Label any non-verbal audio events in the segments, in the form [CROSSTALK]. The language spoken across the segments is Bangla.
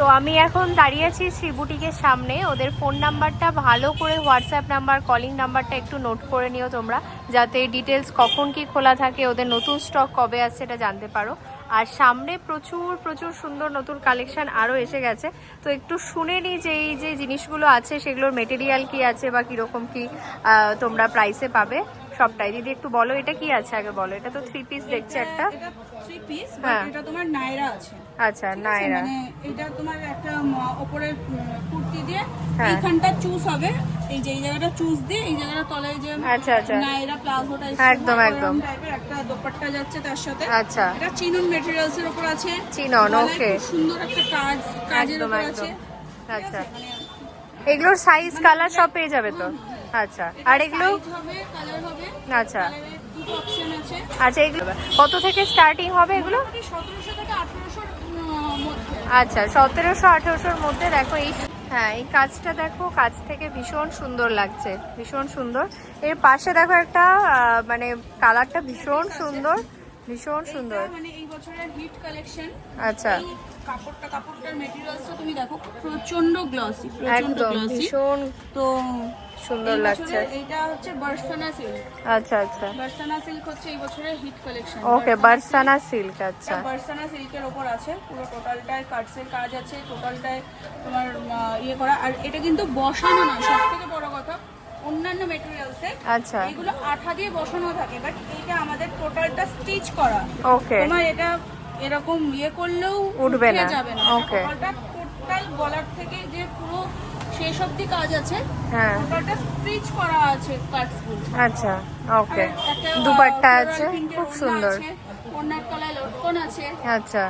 তো আমি এখন দাঁড়িয়ে আছি শ্রীবুটিকের সামনে। ওদের ফোন নাম্বারটা ভালো করে হোয়াটসঅ্যাপ নাম্বার কলিং নাম্বারটা একটু নোট করে নিও তোমরা যাতে ডিটেলস কখন কি খোলা থাকে ওদের নতুন স্টক কবে আসছে এটা জানতে পারো। আর সামনে প্রচুর প্রচুর সুন্দর নতুন কালেকশান আরও এসে গেছে। তো একটু শুনে নিই যে এই যে জিনিসগুলো আছে সেগুলোর মেটেরিয়াল কি আছে বা কীরকম কি তোমরা প্রাইসে পাবে। সবটাই। দিদি একটু বলো এটা কি আছে? আগে বলো। এটা তো থ্রি পিস দেখছি একটা। থ্রি পিস হ্যাঁ। এটা তোমার নাইরা আছে। আচ্ছা? নাইরা। মানে এটা তোমার একটা উম, কুর্তি দিয়ে হ্যাঁ। এইখানটা চুজ হবে। এই যে এই জায়গাটা চুজ দিয়ে এই জায়গাটা তলায় যে আচ্ছা, আচ্ছা। নাইরা প্লাজো টাইপ একদম, একদম। টাইপের একটা দোপাট্টা যাচ্ছে তার সাথে। আচ্ছা। এটা চিনন মেটেরিয়ালস এর উপর আছে। চিনন. খুব সুন্দর একটা কাজ কাজের উপর আছে। আচ্ছা। মানে এগুলোর সাইজ কালার সব পেয়ে যাবে তো? আচ্ছা। আর এগুলো? কালার হবে আচ্ছা। আচ্ছা এগুলো কত থেকে স্টার্টিং হবে এগুলো মোটামুটি সতেরোশো থেকে আঠারোশোর মধ্যে আচ্ছা সতেরোশো আঠেরোশোর মধ্যে দেখো এই হ্যাঁ এই কাজটা দেখো কাজ থেকে ভীষণ সুন্দর লাগছে ভীষণ সুন্দর। এর পাশে দেখো একটা মানে কালারটা ভীষণ সুন্দর ভীষণ সুন্দর। মানে এই বছরের হিট কালেকশন আচ্ছা। কাপড়টা কাপড়টার মেটেরিয়ালসটা তুমি দেখো প্রচণ্ড গ্লসি প্রচণ্ড একদম গ্লসি ভীষণ তো সুন্দর লাগছে। এইটা হচ্ছে বার্সানা সিল্ক আচ্ছা আচ্ছা। বার্সানা সিল্ক হচ্ছে এই বছরের hit collection okay Barsana silk আচ্ছা। বার্সানা সিল্কের ওপর আছে। পুরো টোটালটায় কাটসের কাজ আছে টোটালটায় তোমার ইয়ে করা। আর এটা কিন্তু বসানো না সব থেকে বড় কথা অন্যান্য মেটেরিয়ালসে আচ্ছা। এগুলো আঠা দিয়ে বসানো থাকে বাট এইটা আমাদের টোটালটা স্টিচ করা। ওকে তোমার এটা এরকম ইয়ে করলেও উঠবে না। যাবে না. টোটালটা টোটাল গলার থেকে যে পুরো শেষ অবধি কাজ আছে। হ্যাঁ। টোটালটা স্টিচ করা আছে কাটস আচ্ছা ওকে দুপাট্টা আছে খুব সুন্দর। আছে, ওড়নার তলায় লটকন আছে। আচ্ছা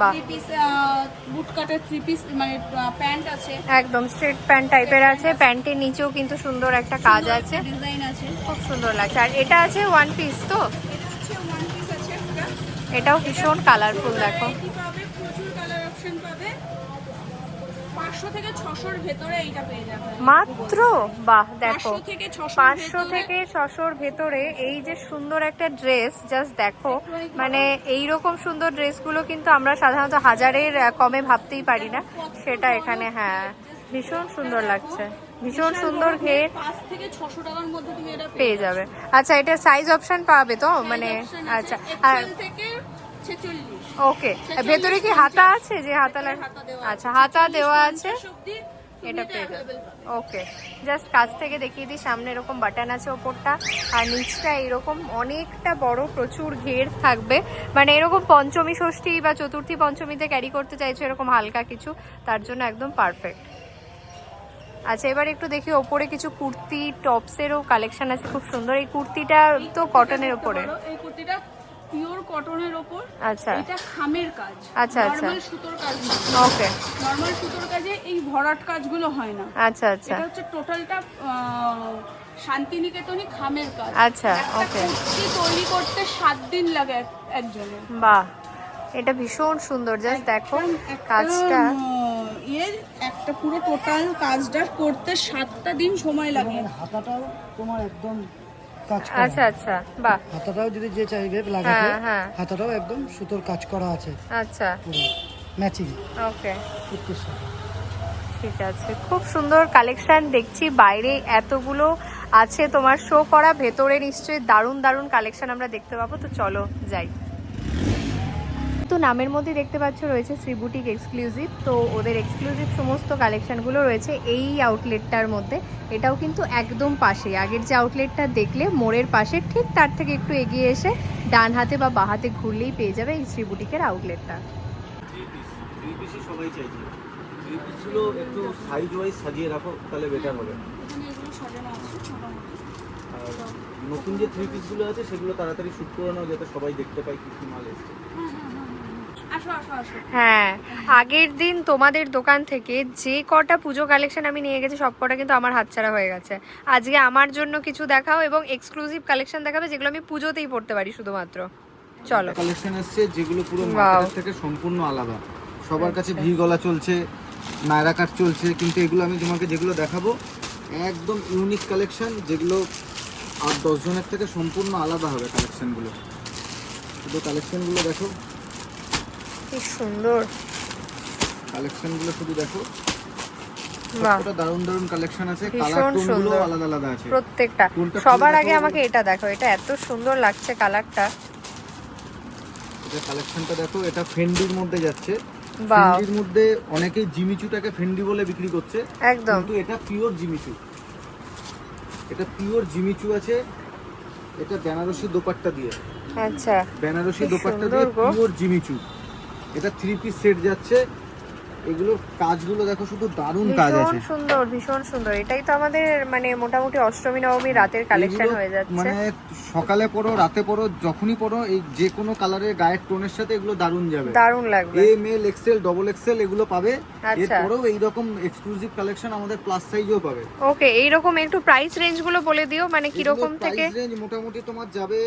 বাহ। পিস বুট কাটের থ্রি পিস মানে প্যান্ট আছে। একদম স্ট্রেট প্যান্ট টাইপের আছে প্যান্টের নিচেও কিন্তু সুন্দর একটা কাজ আছে। ডিজাইন আছে। খুব সুন্দর লাগছে। আর এটা আছে ওয়ান পিস তো? এটা হচ্ছে ওয়ান পিস আছে এটাও ভীষণ কালারফুল দেখো। পাঁচশো থেকে ছশোর ভেতরে এইটা পেয়ে যাবে। মাত্র? বাহ দেখো। 500 থেকে 600 পাঁচশো থেকে ছশোর ভেতরে এই যে সুন্দর একটা ড্রেস জাস্ট দেখো মানে এই রকম সুন্দর ড্রেসগুলো কিন্তু আমরা সাধারণত হাজারের কমে ভাবতেই পারি না। সেটা এখানে হ্যাঁ। ভীষণ সুন্দর লাগছে। ভীষণ সুন্দর ঘের থেকে ছশো টাকার মধ্যে তুমি এটা পেয়ে যাবে। আচ্ছা এটা সাইজ অপশন পাবে তো? মানে আচ্ছা আর থেকে ছেচল্লিশ। ওকে ভেতরে কি হাতা আছে? যে হাতা আচ্ছা হাতা দেওয়া আছে। এটা এটা পেয়ে যাবে। ওকে জাস্ট কাছ থেকে দেখিয়ে দিই সামনে এরকম বাটন আছে ওপরটা আর নিচটা এরকম অনেকটা বড় প্রচুর ঘের থাকবে। মানে এরকম পঞ্চমী ষষ্ঠী বা চতুর্থী পঞ্চমীতে ক্যারি করতে চাইছো এরকম হালকা কিছু তার জন্য একদম পারফেক্ট আচ্ছা এবার একটু দেখি ওপরে কিছু কুর্তি টপসেরও কালেকশন আছে খুব সুন্দর। এই কুর্তিটা তো কটনের ওপরে। এই কুর্তিটা পিওর কটনের ওপর আচ্ছা। এটা খামের কাজ আচ্ছা, আচ্ছা। নর্মাল সুতোর কাজ না। ওকে। নর্মাল সুতোর কাজে এই ভরাট কাজগুলো হয় না। আচ্ছা আচ্ছা। এটা হচ্ছে টোটালটা শান্তিনিকেতনই খামের কাজ। আচ্ছা ওকে। কুর্তি তৈরি করতে সাত দিন লাগে এক- একজনের। বাহ এটা ভীষণ সুন্দর। জাস্ট দেখো কাজটা। ইয়ে একটা পুরো টোটাল কাজটা করতে সাতটা দিন সময় লাগে। হাতাটাও তোমার একদম কাজ করা। আচ্ছা আচ্ছা বাহ। হাতাটাও যদি যে চাইবে লাগাতে হ্যাঁ, হ্যাঁ। হাতাটাও একদম সুতোর কাজ করা আছে। আচ্ছা। ম্যাচিং। ওকে। ঠিক আছে। খুব সুন্দর কালেকশন দেখছি। বাইরে এতগুলো আছে তোমার শো করা ভেতরে নিশ্চয়ই দারুণ দারুণ কালেকশন আমরা দেখতে পাবো। তো চলো যাই। তো নামের মধ্যে দেখতে পাচ্ছ রয়েছে শ্রী বুটিক এক্সক্লুসিভ তো ওদের এক্সক্লুসিভ সমস্ত কালেকশনগুলো রয়েছে এই আউটলেটটার মধ্যে। এটাও কিন্তু একদম পাশে আগের যে আউটলেটটা দেখলে মোড়ের পাশে ঠিক তার থেকে একটু এগিয়ে এসে ডান হাতে বা বাঁ হাতে ঘুরলেই পেয়ে যাবে এই শ্রী বুটিকের আউটলেটটা থ্রি পিস থ্রি পিসই সবাই চাইছে। পিসগুলো একটু সাইজ ওয়াইজ সাজিয়ে রাখো তাহলে বেটার হবে। এখানে এগুলো সাজানো আছে মোটামুটি আর নতুন যে থ্রি পিসগুলো আছে সেগুলো তাড়াতাড়ি শ্যুট করে নাও যাতে সবাই দেখতে পায় কি কি মাল এসছে। আসো আসো হ্যাঁ আগের দিন তোমাদের দোকান থেকে যে কটা পুজো কালেকশন আমি নিয়ে গেছি সব কটা কিন্তু আমার হাতছাড়া হয়ে গেছে। আজকে আমার জন্য কিছু দেখাও এবং এক্সক্লুসিভ কালেকশন দেখাবে যেগুলো আমি পুজোতেই পড়তে পারি শুধুমাত্র। চলো। কালেকশন এসছে যেগুলো পুরো Wow. মার্কেটের থেকে সম্পূর্ণ আলাদা। সবার কাছে ভি গলা চলছে নায়রা কাট চলছে কিন্তু এগুলো আমি তোমাকে যেগুলো দেখাবো একদম ইউনিক কালেকশন যেগুলো আর দশজনের থেকে সম্পূর্ণ আলাদা হবে কালেকশনগুলো শুধু কালেকশনগুলো দেখো। কি সুন্দর। কালেকশনগুলো শুধু দেখো। কতটা দারুণ দারুণ কালেকশন আছে কালার টোনগুলো আলাদা আলাদা আছে। প্রত্যেকটা। সবার আগে আমাকে এটা দেখো এটা এত সুন্দর লাগছে কালারটা। এটা কালেকশনটা দেখো এটা ফেন্ডির মধ্যে যাচ্ছে। ফেন্ডির মধ্যে অনেকেই জিমিচুটাকে ফেন্ডি বলে বিক্রি করছে একদম। কিন্তু এটা পিওর জিমিচু। এটা পিওর জিমিচু আছে এটা বেনারসি দোপাট্টা দিয়ে। আচ্ছা। বেনারসি দোপাট্টা দিয়ে পিওর জিমিচু। এটা থ্রি পিস সেট যাচ্ছে। এগুলোর কাজগুলো দেখো শুধু দারুণ কাজ ভীষণ সুন্দর ভীষণ সুন্দর। এটাই তো আমাদের মানে মোটামুটি অষ্টমী নবমী রাতের কালেকশন হয়ে যাচ্ছে। মানে সকালে পরো রাতে পরো যখনই পরো এই যে কোনো কালারের গায়ের টোনের সাথে এগুলো দারুণ যাবে। দারুণ লাগবে। M L XL double XL এগুলো পাবে। আচ্ছা। এরপরেও এইরকম এক্সক্লুসিভ কালেকশন আমাদের প্লাস সাইজও পাবে। ওকে এইরকম একটু প্রাইস রেঞ্জগুলো বলে দিও মানে কীরকম থেকে? রেঞ্জ মোটামুটি তোমার যাবে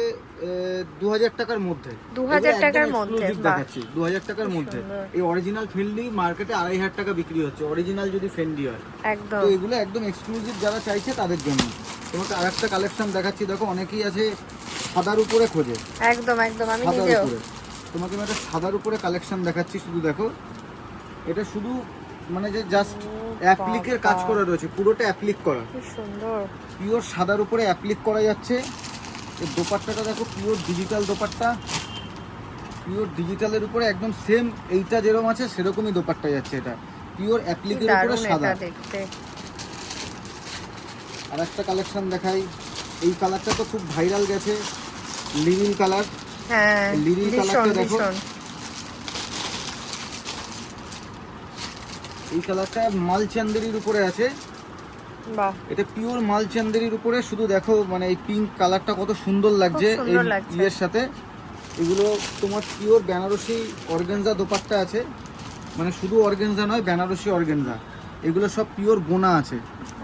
দু হাজার টাকার মধ্যে। 2000 টাকার মধ্যে, বাহ। দেখাচ্ছি দু হাজার টাকার মধ্যে। এই অরিজিনাল ফেন্ডি মার্কেটে আড়াই হাজার টাকা বিক্রি হচ্ছে অরিজিনাল যদি ফেন্ডি হয়। একদম। তো এগুলো একদম এক্সক্লুসিভ যারা চাইছে তাদের জন্য। তোমাকে আরেকটা কালেকশন দেখাচ্ছি দেখো অনেকেই আছে সাদার উপরে খোঁজে। একদম একদম আমি নিজেও। উপরে। তোমাকে আমি একটা সাদার উপরে কালেকশন দেখাচ্ছি শুধু দেখো। এটা শুধু মানে যে জাস্ট অ্যাপ্লিকের কাজ করা রয়েছে পুরোটা অ্যাপ্লিক করা। কি সুন্দর। পিওর সাদার উপরে অ্যাপ্লিক করা যাচ্ছে। এই দোপাট্টাটা দেখো পিওর ডিজিটাল দোপাট্টা। পিওর ডিজিটালের উপরে একদম সেম এইটা যেরকম আছে সেরকমই দোপাট্টা যাচ্ছে এটা। পিওর অ্যাপ্লিকের উপরে সাদা। দেখতে। আর একটা কালেকশন দেখাই। এই কালারটা তো খুব ভাইরাল গেছে লিভিং কালার হ্যাঁ লিলি কালারটা দেখো। এই কালারটা মাল চান্দেরির উপরে আছে। বাহ। এটা পিওর মাল চান্দেরির উপরে শুধু দেখো মানে এই পিঙ্ক কালারটা কত সুন্দর লাগছে এই ইয়ের সাথে। এগুলো তোমার পিওর বেনারসি অর্গেনজা দোপাট্টা আছে। মানে শুধু অর্গেনজা নয় বেনারসি অর্গেনজা। এগুলো সব পিওর বোনা আছে।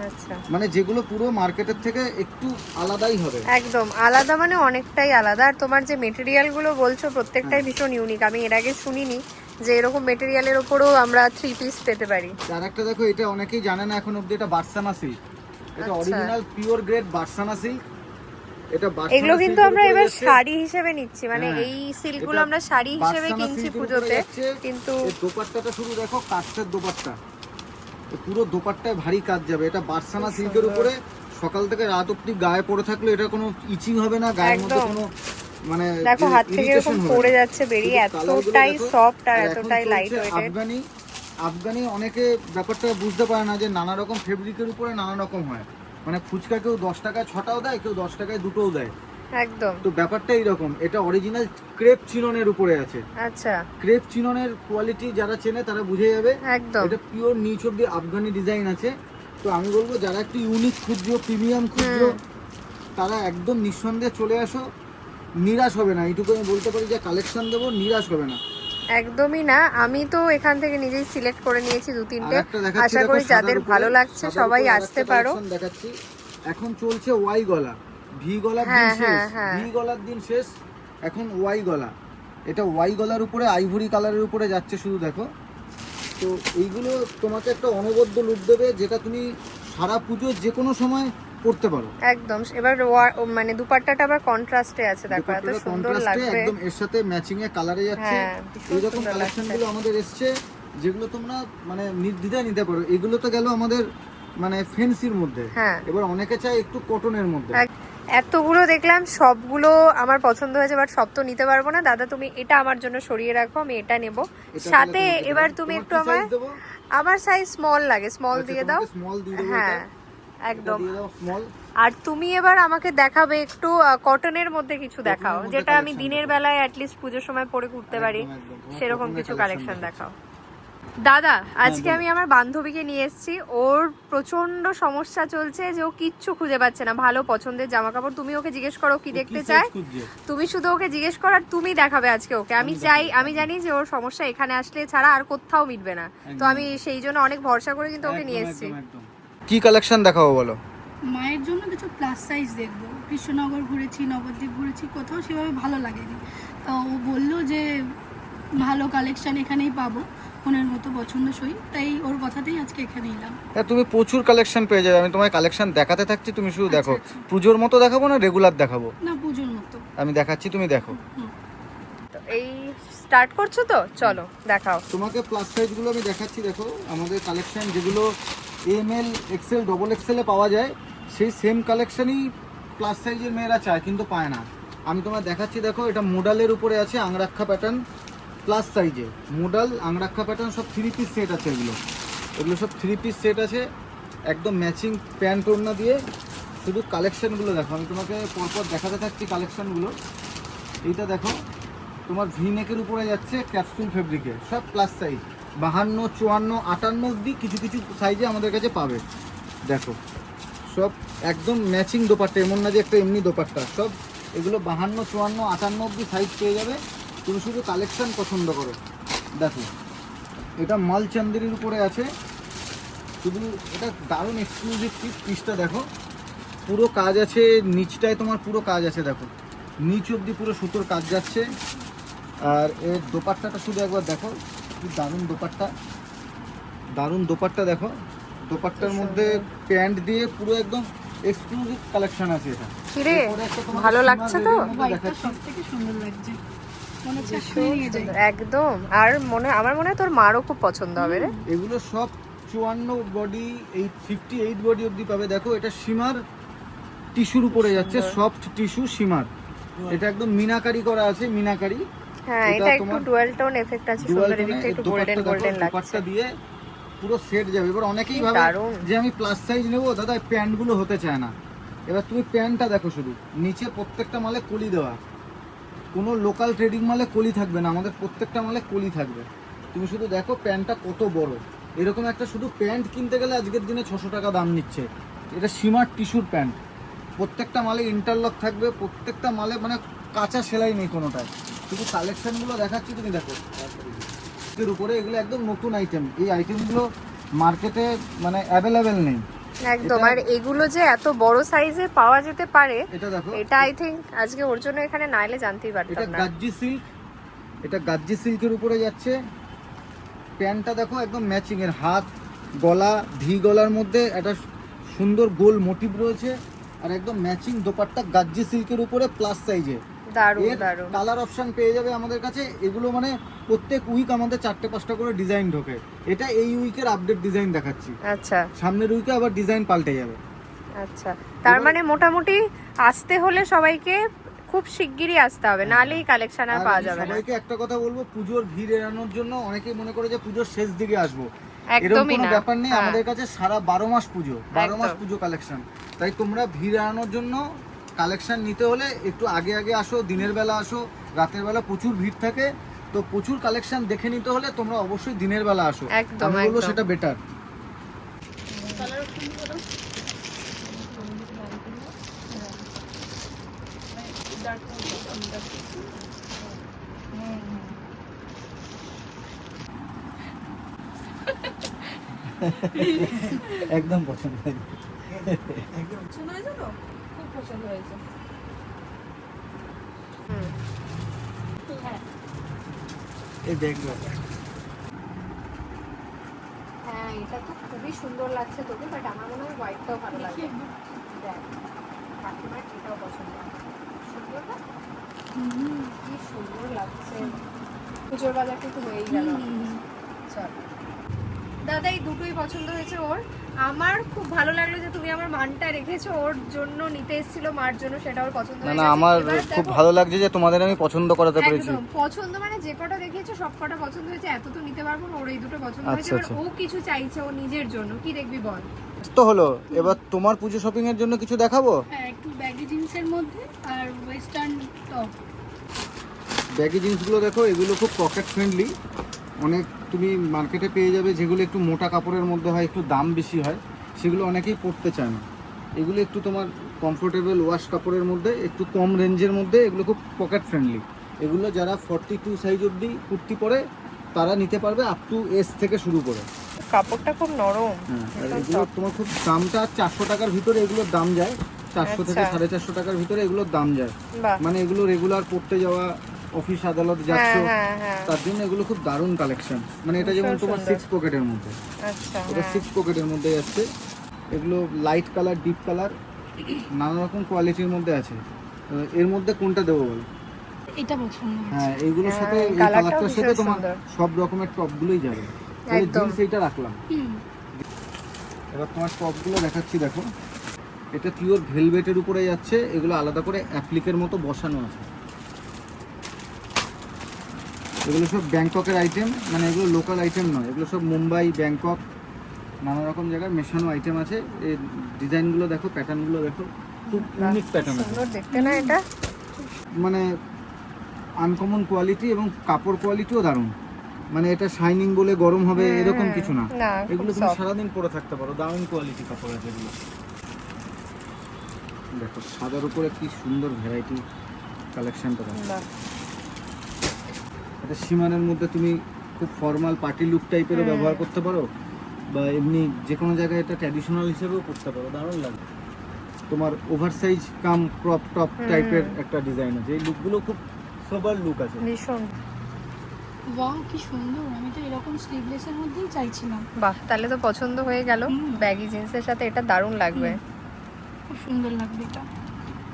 আচ্ছা। মানে যেগুলো পুরো মার্কেটের থেকে একটু আলাদাই হবে। একদম আলাদা মানে অনেকটাই আলাদা। আর তোমার যে মেটেরিয়ালগুলো বলছো প্রত্যেকটাই হ্যাঁ। ভীষণ ইউনিক আমি এর আগে শুনিনি যে এরকম মেটেরিয়ালের ওপরও আমরা থ্রি পিস পেতে পারি। আর একটা দেখো এটা অনেকেই জানে না এখন অব্দি এটা বার্সানা সিল্ক এটা। Original pure grade Barsana silk এগুলো কিন্তু আমরা এবার শাড়ি হিসেবে নিচ্ছি মানে হ্যাঁ। এই সিল্কগুলো আমরা শাড়ি হিসেবে কিনছি পুজোতে কিন্তু দোপাট্টাটা শুধু দেখো কাঠের দোপাট্টা। পুরো দোপাট্টায় ভারী কাজ যাবে। এটা বার্সানা সিল্কের উপরে সকাল থেকে রাত অব্দি গায়ে পড়ে থাকলে এটা কোনো ইচিং হবে না গায়ের মধ্যে কোনো মানে দেখো হাত থেকে এরকম পড়ে যাচ্ছে বেরিয়ে এতটাই সফট আর এতটাই লাইট ওয়েটেড আফগানি আফগানি অনেকে ব্যাপারটা বুঝতে পারে না যে নানা রকম ফেব্রিকের উপরে নানা রকম হয়। মানে ফুচকা কেউ দশ টাকায় ছটাও দেয় কেউ দশ টাকায় দুটোও দেয়। একদম। তো ব্যাপারটা এইরকম এটা অরিজিনাল ক্রেপ চিননের উপরে আছে। আচ্ছা। ক্রেপ চিননের কোয়ালিটি যারা চেনে তারা বুঝে যাবে। একদম। এটা পিওর নিচ অব্দি আফগানি ডিজাইন আছে। তো আমি বলব যারা একটু ইউনিক খুঁজছো প্রিমিয়াম খুঁজছো তারা একদম নিঃসন্দেহে চলে আসো। নিরাশ হবে না। এইটুকু আমি বলতে পারি যে কালেকশন দেবো নিরাশ হবে না। একদমই না। আমি তো এখান থেকে নিজেই সিলেক্ট করে নিয়েছি দু তিনটে। আশা করি যাদের ভালো লাগছে সবাই আসতে পারো। দেখাচ্ছি। এখন চলছে ওয়াই গলা। ভি গলার দিন হ্যাঁ, শেষ। হ্যাঁ, হ্যাঁ। ভি গলার দিন শেষ। এখন ওয়াই গলা। এটা ওয়াই গলার উপরে আইভরি কালারের উপরে যাচ্ছে শুধু দেখো। তো এইগুলো তোমাকে একটা অনবদ্য লুক দেবে যেটা তুমি সারা পুজো যে কোনো সময় পড়তে পারো। একদম। এবার মানে দুপাট্টাটা আবার কন্ট্রাস্টে আছে দেখো এত সুন্দর লাগবে। একদম এর সাথে ম্যাচিং এ কালারে যাচ্ছে। হ্যাঁ, এইরকম সুন্দর কালেকশনগুলো আমাদের এসছে যেগুলো তোমরা মানে নির্দ্বিধায় নিতে পারো। এগুলো তো গেল আমাদের মানে ফেন্সির মধ্যে। হ্যাঁ। এবার অনেকে চায় একটু কটনের মধ্যে। এতগুলো দেখলাম সবগুলো আমার পছন্দ হয়েছে বাট সব তো নিতে পারব না। দাদা তুমি এটা আমার জন্য সরিয়ে রাখো আমি এটা নেব। সাথে এবার তুমি একটু আমায় আমার সাইজ স্মল লাগে স্মল আচ্ছা, দিয়ে দাও। হ্যাঁ। একদম। আর তুমি এবার আমাকে দেখাবে একটু কটনের মধ্যে কিছু দেখাও যেটা আমি দিনের। বেলায় অ্যাটলিস্ট পুজোর সময় পরে ঘুরতে পারি। সেরকম কিছু কালেকশন দেখাও। দাদা আজকে আমি আমার বান্ধবীকে নিয়ে এসেছি। ওর প্রচণ্ড সমস্যা চলছে যে ও কিচ্ছু খুঁজে পাচ্ছে না। ভালো পছন্দের জামা কাপড় তুমি ওকে জিজ্ঞেস করো কি দেখতে চায়? তুমি শুধু ওকে জিজ্ঞেস করো আর তুমি দেখাবে আজকে ওকে। আমি চাই আমি জানি যে ওর সমস্যা এখানে আসলে ছাড়া আর কোথাও মিটবে না। তো আমি সেই জন্য অনেক ভরসা করে কিন্তু ওকে নিয়ে এসেছি। কি কালেকশন দেখাবো বলো? মায়ের জন্য কিছু প্লাস সাইজ দেখব। কৃষ্ণনগর ঘুরেছি নবদ্বীপ ঘুরেছি কোথাও সেভাবে ভালো লাগেনি। তো ও বলল যে ভালো কালেকশন এখানেই পাবো মনের মতো পছন্দসই। তাই ওর কথাতেই আজকে এখানে এলাম। হ্যাঁ তুমি প্রচুর কালেকশন পেয়ে যাবে। আমি তোমায় কালেকশন দেখাতে থাকছি তুমি শুধু দেখো। আচ্ছা। পুজোর মতো দেখাবো না রেগুলার দেখাবো? না পুজোর মতো। আমি দেখাচ্ছি তুমি দেখো। তো এই স্টার্ট করছ তো? চলো দেখাও। তোমাকে প্লাস সাইজগুলো আমি দেখাচ্ছি দেখো। আমাদের কালেকশন যেগুলো এম এল এক্সেল ডবল এক্সেলে পাওয়া যায়। সেই সেম কালেকশনই প্লাস সাইজের মেয়েরা চায়, কিন্তু পায় না। আমি তোমার দেখাচ্ছি, দেখো, এটা মোডালের উপরে আছে আংরাক্ষা প্যাটার্ন প্লাস সাইজে মোডাল আংরাক্ষা প্যাটার্ন সব থ্রি পিস সেট আছে এগুলো। এগুলো সব থ্রি পিস সেট আছে, একদম ম্যাচিং প্যান্ট ওড়না দিয়ে। শুধু কালেকশানগুলো দেখো, আমি তোমাকে পরপর দেখাতে থাকছি কালেকশানগুলো এইটা দেখো, তোমার ভি নেকের উপরে যাচ্ছে ক্যাপসুল ফেব্রিকে সব প্লাস সাইজ বাহান্ন, চুয়ান্ন, আটান্ন অব্দি কিছু কিছু সাইজে আমাদের কাছে পাবে। দেখো, সব একদম ম্যাচিং দোপাট্টা, এমন না যে একটা এমনি দোপাট্টা। সব এগুলো বাহান্ন, চুয়ান্ন, আটান্ন অব্দি সাইজ পেয়ে যাবে। তুমি শুধু কালেকশান পছন্দ করো। দেখো, এটা মাল চান্দেরির উপরে আছে। শুধু এটা দারুণ এক্সক্লুসিভ পিস পিসটা দেখো। পুরো কাজ আছে, নিচটায় তোমার পুরো কাজ আছে, দেখো। নিচ অবধি পুরো সুতোর কাজ যাচ্ছে। আর এর দোপাট্টাটা শুধু একবার দেখো। কি দারুণ দোপাট্টা? দারুণ দোপাট্টা দেখো। দোপাট্টার মধ্যে প্যান্ট দিয়ে পুরো একদম এক্সক্লুসিভ কালেকশন আছে এটা। তোমাকে ভালো লাগছে তো? রেডের মধ্যে হোয়াইটটা দেখাচ্ছি। সব থেকে সুন্দর লাগছে। মনে হচ্ছে এক্ষুনি নিয়ে যাই। একদম। আর মনে আমার মনে হয় তোর মারও খুব পছন্দ হবে রে। এগুলো সব চুয়ান্ন বডি এই ফিফটি এইট বডি অবধি পাবে। দেখো এটা সীমার টিস্যুর উপরে যাচ্ছে সফট টিস্যু সীমার। এটা একদম মিনাকারি করা আছে মিনাকারি। হ্যাঁ এটা এটা একটু তোমার ডুয়াল টোন এফেক্ট আছে সুন্দর এদিকটা একটু গোল্ডেন গোল্ডেন লাগছে। দিয়ে পুরো সেট যাবে। এবার অনেকেই ভাবে যে আমি প্লাস সাইজ নেব দাদা প্যান্টগুলো হতে চায় না। এবার তুমি প্যান্টটা দেখো শুধু নিচে প্রত্যেকটা মালে কলি দেওয়া। কোনো লোকাল ট্রেডিং মালে কলি থাকবে না আমাদের প্রত্যেকটা মালে কলি থাকবে। তুমি শুধু দেখো প্যান্টটা কত বড়। এরকম একটা শুধু প্যান্ট কিনতে গেলে আজকের দিনে ছশো টাকা দাম নিচ্ছে। এটা সীমার টিস্যুর প্যান্ট প্রত্যেকটা মালে ইন্টারলক থাকবে প্রত্যেকটা মালে মানে কাঁচা সেলাই নেই কোনোটায়। শুধু কালেকশনগুলো দেখাচ্ছি তুমি দেখো। এর উপরে এগুলো একদম নতুন আইটেম এই আইটেমগুলো মার্কেটে মানে অ্যাভেলেবেল নেই। একদম আর এগুলো যে এত বড় সাইজে পাওয়া যেতে পারে এটা দেখো। এটা আই থিঙ্ক আজকে ওর জন্য এখানে না এলে জানতেই পারতাম না। এটা গাজ্জি সিল্ক এটা গাজ্জি সিল্কের উপরে যাচ্ছে। প্যান্টটা দেখো একদম ম্যাচিং এর। হাত গলা ভি গলার মধ্যে একটা সুন্দর গোল মোটিভ রয়েছে। আর একদম ম্যাচিং দোপাট্টা গাজ্জি সিল্কের উপরে প্লাস সাইজে দারুণ দারুণ। কালার অপশন পেয়ে যাবে আমাদের কাছে। এগুলো মানে প্রত্যেক উইক আমাদের চারটে পাঁচটা করে ডিজাইন ঢোকে। এটা এই উইকের আপডেট ডিজাইন দেখাচ্ছি। আচ্ছা। সামনের উইকে আবার ডিজাইন পাল্টে যাবে। আচ্ছা। তার মানে মোটামুটি আসতে হলে সবাইকে খুব শিগগিরই আসতে হবে নাহলে এই কালেকশন আর পাওয়া যাবে না। সবাইকে একটা কথা বলব পুজোর ভিড় এড়ানোর জন্য অনেকেই মনে করে যে পুজোর শেষ দিকে আসব। এরকম একদমই কোনো ব্যাপার নেই হ্যাঁ। আমাদের কাছে সারা বারো মাস পুজো বারো মাস পুজো কালেকশন তাই তোমরা ভিড় এড়ানোর জন্য কালেকশন নিতে হলে একটু আগে আগে আসো দিনের বেলা আসো রাতের বেলা প্রচুর ভিড় থাকে। তো প্রচুর কালেকশন দেখে নিতে হলে তোমরা অবশ্যই দিনের বেলা আসো। একদম, বলব সেটা বেটার [LAUGHS] একদম পছন্দ এই হ্যাঁ এটা তো খুবই সুন্দর লাগছে তোকে বাট আমার মনে হয় হোয়াইটটাও ভালো দেখ কাকিমার এটাও পছন্দ। সুন্দর না কি সুন্দর লাগছে। পুজোর বাজার কিন্তু হয়েই গেল। চল। দাদা এই দুটোই পছন্দ হয়েছে ওর? আমার খুব ভালো লাগল যে তুমি আমার মানটা রেখেছো ওর জন্য নিতে এসেছিল মার জন্য সেটা ওর পছন্দ না না আমার খুব ভালো লাগছে যে তোমাদের আমি পছন্দ করাতে পেরেছি। পছন্দ মানে যে কটা দেখিয়েছো সব কটা পছন্দ হয়েছে এত তো নিতে পারব না ওর এই দুটো পছন্দ হয়েছে। আচ্ছা, এবার আচ্ছা। ও কিছু চাইছে ও নিজের জন্য। কি দেখবি বল? তো হলো এবার তোমার পুজো শপিং এর জন্য কিছু দেখাবো? হ্যাঁ একটু ব্যাগি জিন্সের মধ্যে আর ওয়েস্টার্ন টপ ব্যাগি জিন্সগুলো দেখো এগুলো খুব পকেট ফ্রেন্ডলি অনেক তুমি মার্কেটে পেয়ে যাবে যেগুলো একটু মোটা কাপড়ের মধ্যে হয় একটু দাম বেশি হয় সেগুলো অনেকেই পরতে চায় না। এগুলো একটু তোমার কমফোর্টেবল ওয়াশ কাপড়ের মধ্যে একটু কম রেঞ্জের মধ্যে এগুলো খুব পকেট ফ্রেন্ডলি এগুলো যারা ফর্টি টু সাইজ অবধি কুর্তি পরে তারা নিতে পারবে আপ টু এস থেকে শুরু করে। কাপড়টা খুব নরম। হ্যাঁ এগুলো তোমার খুব দামটা চারশো টাকার ভিতরে এগুলোর দাম যায়। চারশো থেকে আচ্ছা। সাড়ে চারশো টাকার ভিতরে এগুলোর দাম যায়। মানে এগুলো রেগুলার পড়তে যাওয়া অফিস আদালত হ্যাঁ যাচ্ছ হ্যাঁ হ্যাঁ। তার জন্য এগুলো খুব দারুণ কালেকশন মানে এটা যেমন তোমার সিক্স পকেটের মধ্যে। আচ্ছা এটা সিক্স পকেটের মধ্যে যাচ্ছে। এগুলো লাইট কালার ডিপ কালার নানা রকম কোয়ালিটির মধ্যে আছে। এর মধ্যে কোনটা দেবো বল? এটা পছন্দ হ্যাঁ এইগুলোর সাথে এই কালারটার সাথে তোমার সব রকমের টপগুলোই যাবে। তাহলে একদম। জিন্স এইটা রাখলাম। এবার তোমার টপগুলো দেখাচ্ছি দেখো। এটা পিওর ভেলভেটের উপরে যাচ্ছে। এগুলো আলাদা করে অ্যাপ্লিকের মতো বসানো আছে। এগুলো সব ব্যাংককের আইটেম মানে এগুলো লোকাল আইটেম নয়। এগুলো সব মুম্বাই ব্যাংকক নানা রকম জায়গায় মেশানো আইটেম আছে। এই ডিজাইনগুলো দেখো প্যাটার্নগুলো দেখো। খুব ইউনিক প্যাটার্ন আছে। দেখতে না এটা? মানে আনকমন কোয়ালিটি এবং কাপড় কোয়ালিটিও দারুণ। মানে এটা শাইনিং বলে গরম হবে এরকম কিছু না। এগুলো তুমি। সারাদিন পরে থাকতে পারো দারুণ কোয়ালিটি কাপড় আছে এগুলো। দেখো সাদার উপরে কি সুন্দর ভ্যারাইটি কালেকশনটা দেখো। এটা সীমানের মধ্যে তুমি খুব ফর্মাল পার্টি লুক টাইপেরও ব্যবহার করতে পারো বা এমনি যে কোনো জায়গায় এটা ট্র্যাডিশনাল হিসেবেও করতে পারো দারুণ লাগবে তোমার ওভারসাইজ কাম ক্রপ টপ টাইপের একটা ডিজাইন আছে এই লুকগুলো খুব সোবার লুক আছে। ভীষণ। ওয়াও কি সুন্দর আমি তো এরকম স্লিভলেসের মধ্যেই চাইছিলাম। বাহ তাহলে তো পছন্দ হয়ে গেল। ব্যাগি জিন্সের সাথে এটা দারুণ লাগবে। খুব সুন্দর লাগবে এটা।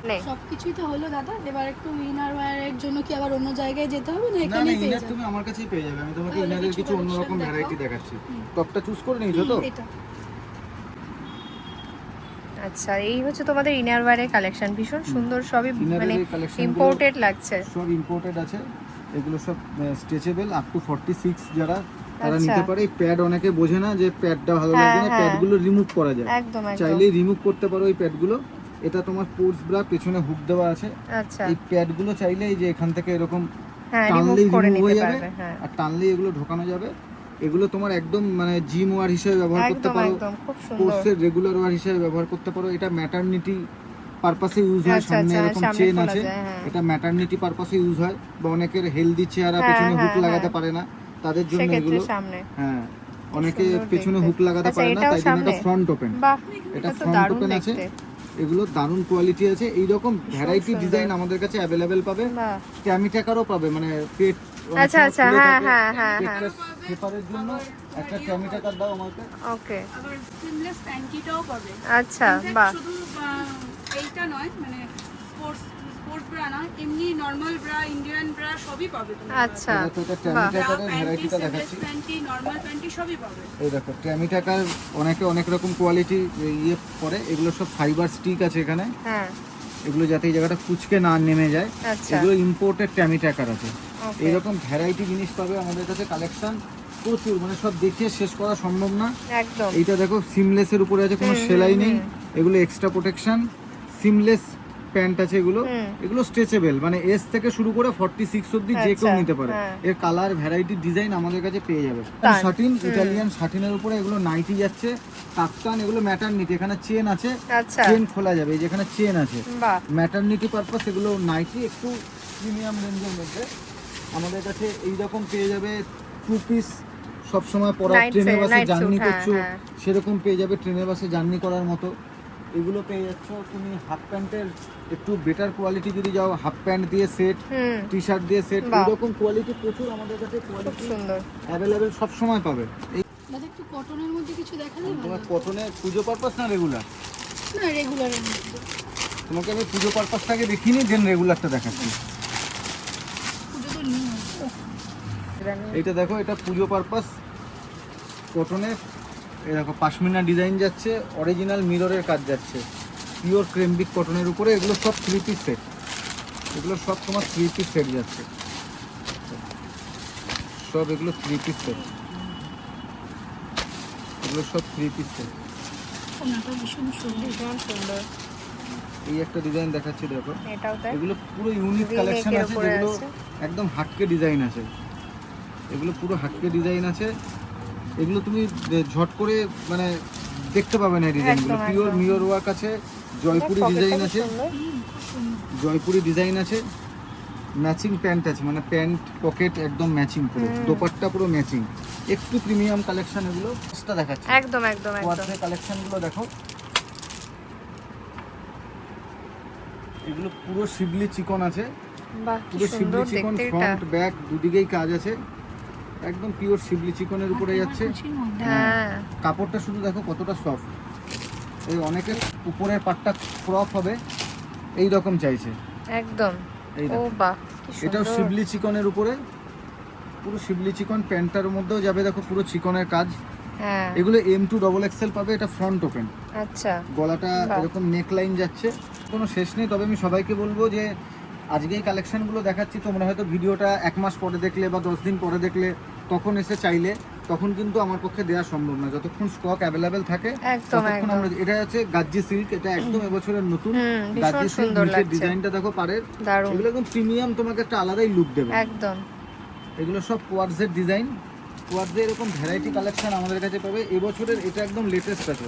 নে। সব কিছুই তো হলো দাদা এবার একটু ইনার ওয়্যারের জন্য কি আবার অন্য জায়গায় যেতে হবে না এখানেই পেয়ে যাবে? তুমি আমার কাছেই পেয়ে যাবে আমি তোমাকে ইনারের কিছু অন্যরকম ভ্যারাইটি দেখাচ্ছি। টপটা চুজ করে নিয়েছো তো? আচ্ছা এই হচ্ছে তোমাদের ইনার ওয়্যারের কালেকশন ভীষণ সুন্দর সবই মানে ইম্পোর্টেড লাগছে। সব ইম্পোর্টেড আছে এগুলো সব stretchable up to forty six যারা তারা আচ্ছা। নিতে পারে। এই প্যাড অনেকে বোঝে না যে প্যাডটা ভালো হ্যাঁ, লাগবে না হ্যাঁ। প্যাডগুলো রিমুভ করা যায়। একদম একদম। চাইলেই রিমুভ করতে পারো এই প্যাডগুলো এটা তোমার পোর্টস ব্রা পেছনে হুক দেওয়া আছে। আচ্ছা। এই প্যাডগুলো চাইলে এই যে এখান থেকে এরকম হ্যাঁ রিমুভ টানলেই করে রিমুভ হয়ে নিতে যাবে পারবে হ্যাঁ। আর টানলেই এগুলো ঢোকানো যাবে। এগুলো তোমার একদম মানে জিম ওয়ার হিসেবে ব্যবহার করতে পারো। কোর্সের রেগুলার ওয়ার হিসেবে ব্যবহার করতে পারো। এটা ম্যাটারনিটি পারপাসে ইউজ হয়। আচ্ছা, সামনে আচ্ছা, এরকম চেন আছে। হ্যাঁ। এটা ম্যাটারনিটি পারপাসে ইউজ হয় বা অনেকের হেলদি চেহারা পেছনে হুক লাগাতে। পারে না। তাদের জন্য এগুলো সামনে। হ্যাঁ অনেকে পেছনে হুক লাগাতে আচ্ছা, পারে না তাই জন্য এটা ফ্রন্ট ওপেন এটা দারুণ open আছে। এগুলো দারুণ কোয়ালিটি আছে। এই রকম ভ্যারাইটি ডিজাইন আমাদের কাছে अवेलेबल পাবে। ক্যামি ট্যামি টাকারও পাবে মানে পেট আচ্ছা, আচ্ছা, ফুলে হ্যাঁ, হ্যাঁ, হ্যাঁ, পেপারের জন্য একটা ট্যামি টাকার দাও আমাকে। ওকে আবার স্লিভলেস ট্যাঙ্কিটাও পাবে। আচ্ছা বাহ। শুধু এইটা নয় মানে স্পোর্টস স্পোর্টস ব্রা না এমনি নর্মাল ব্রা ইন্ডিয়ান ব্রা সবই পাবে তুমি আচ্ছা ভ্যারাইটিটা দেখাচ্ছি। প্যান্টি নর্মাল প্যান্টি সবই পাবে। এই দেখো ট্যামি টাকার অনেকে অনেক রকম কোয়ালিটি ইয়ে পরে এগুলো সব ফাইবার স্টিক আছে এখানে। হ্যাঁ। এগুলো যাতে এই জায়গাটা কুচকে না নেমে যায়। আচ্ছা। এগুলো ইম্পোর্টেড ট্যামি টাকার আছে। এইরকম ভ্যারাইটি জিনিস পাবে আমাদের কাছে কালেকশন প্রচুর মানে সব দেখিয়ে শেষ করা সম্ভব না। একদম। এইটা দেখো সিমলেসের উপরে আছে কোনো সেলাই নেই। এগুলো এক্সট্রা প্রোটেকশন সিমলেস প্যান্ট আছে এগুলো এগুলো স্ট্রেচেবল মানে এস থেকে শুরু করে ফর্টি সিক্স অব্দি যে কেউ আচ্ছা, নিতে পারে। হ্যাঁ। এর কালার ভ্যারাইটি ডিজাইন আমাদের কাছে পেয়ে যাবে। হুম। ইটালিয়ান শার্টিনের উপরে এগুলো নাইটি যাচ্ছে কাফতান এগুলো ম্যাটারনিটি এখানে চেন আছে আচ্ছা। চেন খোলা যাবে যেখানে চেন আছে। ম্যাটারনিটি পারপাস এগুলো নাইটি একটু প্রিমিয়াম রেঞ্জের মধ্যে আমাদের কাছে এই রকম পেয়ে যাবে টু পিস সবসময় পরা Night ট্রেনে বাসে জার্নি suit, হ্যাঁ, করছ হ্যাঁ। সেরকম পেয়ে যাবে ট্রেনে বাসে জার্নি করার মতো। এগুলো পেয়ে যাচ্ছ। তুমি হাফ প্যান্টের একটু বেটার কোয়ালিটি যদি যাও হাফ প্যান্ট দিয়ে সেট টি শার্ট দিয়ে সেট এরকম কোয়ালিটি প্রচুর আমাদের কাছে কোয়ালিটি সুন্দর। অ্যাভেলেবেল সবসময় পাবে। এই দাদা একটু কটনের মধ্যে কিছু দেখালে তোমার কটনে পুজো পারপাস না রেগুলার না রেগুলারের মধ্যে। তোমাকে আমি পুজো পারপাসটাকে দেখিনি দেন রেগুলারটা দেখাচ্ছি। পুজো তো নিয়ে এইটা দেখো এটা পুজো পারপাস কটনের এই দেখো পাশমিনা ডিজাইন যাচ্ছে অরিজিনাল মিররের কাজ যাচ্ছে। পিওর ক্রেমবিক কটনের উপরে এগুলো সব থ্রি পিস সেট এগুলো সব তোমার থ্রি পিস সেট যাচ্ছে। সব এগুলো থ্রি পিস সেট এগুলো সব থ্রি পিস সেট সুন্দর? এই একটা ডিজাইন দেখাচ্ছি দেখো। এগুলো পুরো ইউনিক কালেকশন আছে যেগুলো একদম হাটকে ডিজাইন আছে। এগুলো পুরো হাটকে ডিজাইন আছে। এগুলো তুমি ঝট করে মানে দেখতে পাবে না ডিজাইনগুলো পিওর মিওর ওয়ার্ক আছে জয়পুরি ডিজাইন আছে। জয়পুরি ডিজাইন আছে। ম্যাচিং প্যান্ট আছে মানে প্যান্ট পকেট একদম ম্যাচিং পুরো। দোপাট্টা পুরো ম্যাচিং একটু প্রিমিয়াম কালেকশন এগুলো সেটা দেখাচ্ছি। একদম একদম একদম। কালেকশনগুলো দেখো। এগুলো পুরো শিবলি চিকন আছে। পুরো শিবলি চিকন ফ্রন্ট ব্যাক দুদিকেই কাজ আছে। একদম পিওর শিবলি চিকনের উপরে যাচ্ছে। হ্যাঁ। কাপড়টা শুধু দেখো কতটা সফট এই অনেকের উপরের পাটটা ক্রপ হবে এই রকম চাইছে। একদম। এই ও বাহ এটাও শিবলি চিকনের উপরে। পুরো শিবলি চিকন প্যান্টটার মধ্যেও যাবে দেখো পুরো চিকনের কাজ। হ্যাঁ। এগুলো এম টু ডবল এক্সেল পাবে এটা ফ্রন্ট ওপেন আচ্ছা। গলাটা এরকম নেক লাইন যাচ্ছে। কোনো শেষ নেই তবে আমি সবাইকে বলব যে আজকে এই কালেকশনগুলো দেখাচ্ছি তোমরা হয়তো ভিডিওটা এক মাস পরে দেখলে বা দশ দিন পরে দেখলে। তখন এসে চাইলে তখন কিন্তু আমার পক্ষে দেওয়া সম্ভব না। যতক্ষণ স্টক অ্যাভেলেবেল থাকে ততক্ষণ আমরা এটা হচ্ছে গাজ্জি সিল্ক এটা একদম এবছরের নতুন। গাজ্জি সিল্ক সুন্দর ডিজাইনটা দেখো পারের এগুলো একদম প্রিমিয়াম তোমাকে একটা আলাদাই লুক দেবে। একদম। এগুলো সব কোয়ার্সের ডিজাইন কোয়ার্সের এরকম ভ্যারাইটি কালেকশন আমাদের কাছে পাবে। এবছরের এটা একদম লেটেস্ট আছে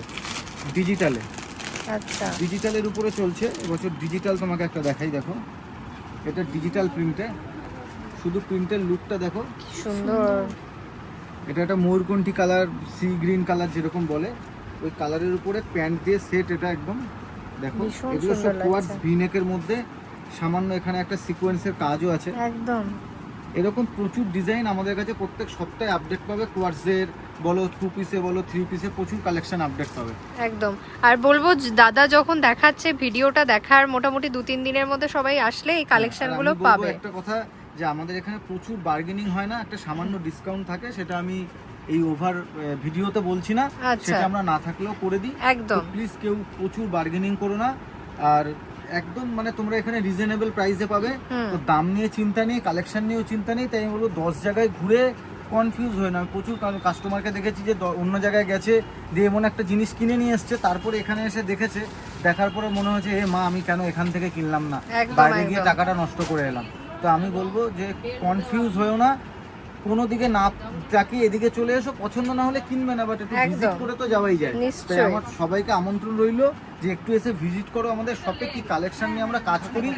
ডিজিটালে আচ্ছা। ডিজিটালের উপরে চলছে। এবছর ডিজিটাল তোমাকে একটা দেখাই দেখো। এটা ডিজিটাল প্রিন্টে শুধু প্রিন্টের লুকটা দেখো। সুন্দর। এটা একটা ময়ূরকণ্ঠী কালার সি গ্রিন কালার যেরকম বলে ওই কালারের উপরে প্যান্ট দিয়ে সেট এটা একদম দেখো। এগুলো সব কোয়ার্স ভিনেকের মধ্যে। সামান্য এখানে একটা সিকোয়েন্সের কাজও আছে। একদম। এরকম প্রচুর ডিজাইন আমাদের কাছে প্রত্যেক সপ্তাহে আপডেট পাবে। কোয়ার্সের বলো টু পিসে বলো থ্রি পিসে প্রচুর কালেকশন আপডেট পাবে। একদম। আর বলব দাদা যখন দেখাচ্ছে ভিডিওটা দেখার মোটামুটি দু তিন দিনের মধ্যে সবাই আসলে এই কালেকশন আরগুলো আমি বলব পাবে। একটা কথা যে আমাদের এখানে প্রচুর বার্গেনিং হয় না একটা সামান্য ডিসকাউন্ট থাকে সেটা আমি এই ওভার ভিডিওতে বলছি না। আচ্ছা। সেটা আমরা না থাকলেও করে দিই। একদম। প্লিজ কেউ প্রচুর বার্গেনিং করো না। আর একদম মানে তোমরা এখানে রিজনেবল প্রাইসে পাবে। তো দাম নিয়ে চিন্তা নেই কালেকশন নিয়েও চিন্তা নেই তাই বলব দশ জায়গায় ঘুরে কনফিউজ হয়ে না। আমি প্রচুর কাস্টমারকে দেখেছি যে অন্য জায়গায় গেছে দিয়ে এমন একটা জিনিস কিনে নিয়ে এসছে তারপরে এখানে এসে দেখেছে। দেখার পরে মনে হয়েছে এ মা আমি কেন এখান থেকে কিনলাম না? বাইরে গিয়ে টাকাটা নষ্ট করে এলাম। তো আমি বলব যে কনফিউজ হয়েও না। কোনো দিকে না তাকিয়ে এদিকে চলে এসো। পছন্দ না হলে কিনবে না বাট একটু ভিজিট করে তো যাওয়াই যায়। তাই আমার সবাইকে আমন্ত্রণ রইল যে একটু এসে ভিজিট করো আমাদের শপে কি কালেকশন নিয়ে আমরা কাজ করি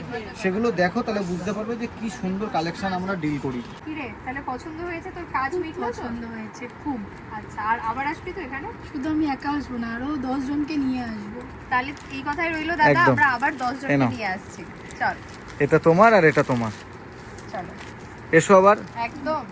সেগুলো দেখো তাহলে বুঝতে পারবে যে কি সুন্দর কালেকশন আমরা ডিল করি। কি রে তাহলে পছন্দ হয়েছে তোর কাজ মিটলো তো পছন্দ হয়েছে খুব। আচ্ছা আর আবার আসবি তো এখানে? শুধু আমি একা আসব না আরও দশ জনকে নিয়ে আসব। তাহলে এই কথাই রইল দাদা আমরা আবার দশ এই জনকে নিয়ে আসছি। চল। এটা তোমার আর এটা তোমার। চলো। এসো আবার। একদম।